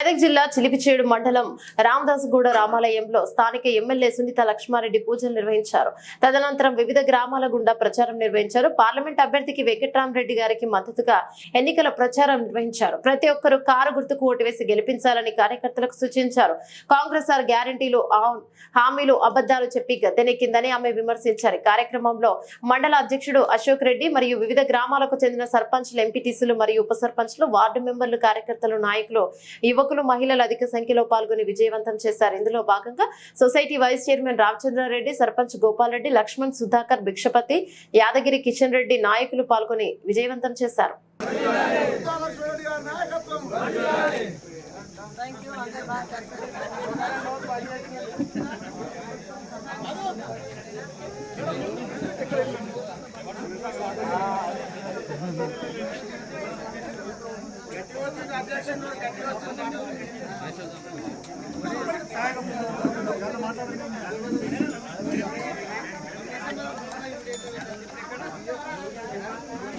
మెదక్ జిల్లా చిలిపిచేడు మండలం రామదాసుగూడ రామాలయంలో స్థానిక ఎమ్మెల్యే సునీత లక్ష్మారెడ్డి పూజలు నిర్వహించారు. తదనంతరం వివిధ గ్రామాల గుండా ప్రచారం నిర్వహించారు. పార్లమెంట్ అభ్యర్థికి వెంకట్రామరెడ్డి గారికి మద్దతుగా ఎన్నికల ప్రచారం నిర్వహించారు. ప్రతి ఒక్కరూ కారు గుర్తుకు ఓటు వేసి గెలిపించాలని కార్యకర్తలకు సూచించారు. కాంగ్రెస్ ఆర్ గ్యారంటీలు హామీలు అబద్దాలు చెప్పి గద్దెనెక్కిందని ఆమె విమర్శించారు. కార్యక్రమంలో మండల అధ్యక్షుడు అశోక్ రెడ్డి మరియు వివిధ గ్రామాలకు చెందిన సర్పంచ్లు ఎంపీటీసీలు మరియు ఉప సర్పంచ్లు వార్డు మెంబర్లు కార్యకర్తలు నాయకులు యువకులు మహిళలు అధిక సంఖ్యలో పాల్గొని విజయవంతం చేశారు. ఇందులో భాగంగా society vice chairman Ramachandrareddy sarpanch Gopalreddy Laxman Sudhakar Bhikshapathi Yadagiri Kishan Reddy నాయకులు పాల్గొని విజయవంతం చేశారు.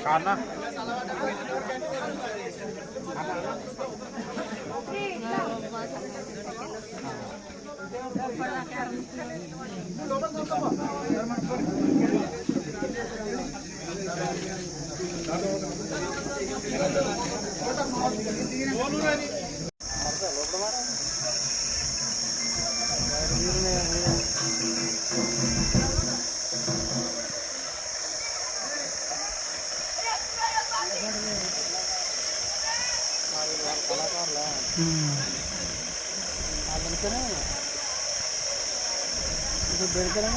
కానా? ఇప్పుడు పెడతారా